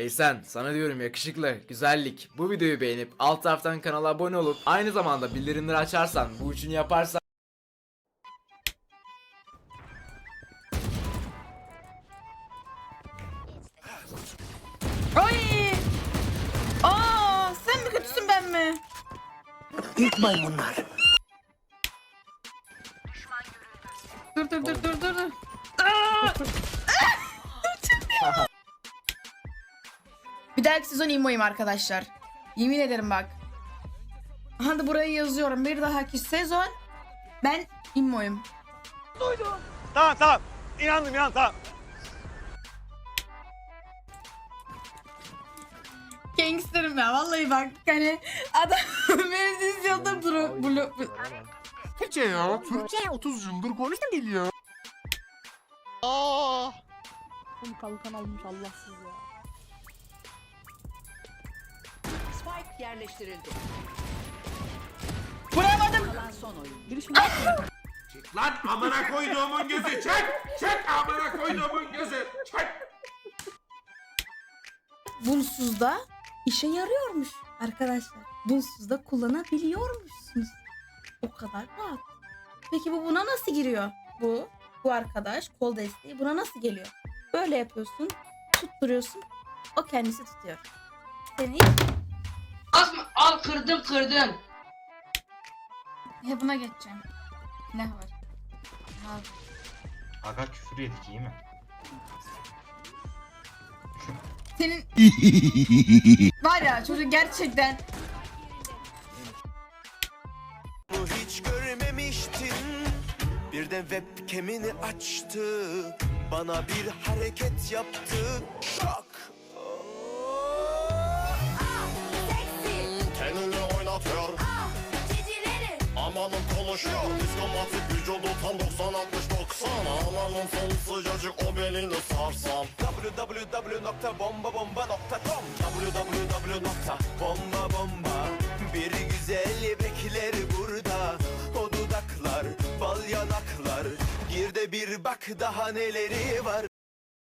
Hey sen, sana diyorum yakışıklı, güzellik. Bu videoyu beğenip alt taraftan kanala abone olup aynı zamanda bildirimleri açarsan, bu üçünü yaparsan Ay! Aa, sen mi kötüsün ben mi? Büyük maymunlar. Dur dur dur dur. dur. Aa! Bir dahaki sezon imoyum arkadaşlar. Yemin ederim bak. Aha da buraya yazıyorum. Bir dahaki sezon ben imoyum. Tamam tamam. İnandım inan tamam. Gangsterim ya vallahi bak hani adam beni diziyorda bulu bulu Türkçe ya. Türkçe 30 yıldır konuştum geliyor. Aa. Oğlum kalkan almış Allahsız ya. Yerleştirildi. vuramadım. Kalan son oyun. Girişim yok mu? Lan amına koyduğumun gözü çek. Çek amına koyduğumun gözü. Çek. Bunsuzda işe yarıyormuş arkadaşlar. Bunsuzda kullanabiliyormuşsunuz. O kadar rahat. Peki bu buna nasıl giriyor? Bu, bu arkadaş kol desteği buna nasıl geliyor? Böyle yapıyorsun, tutturuyorsun, o kendisi tutuyor. Seni al kırdım kırdım. he buna geçeceğim. Ne var? Al. Aga küfür yedik iyi mi? Senin var ya çocuk gerçekten Bunu hiç görmemiştin Birden webcam'ini açtı Bana bir hareket yaptı Şok konuşuyor. Diskomatik vücudu tam 90 60 90. Amanın solu sıcacık o belini sarsam. www.bombabomba.com www.bombabomba Bir güzel bekler burada O dudaklar, bal yanaklar Gir de bir bak daha neleri var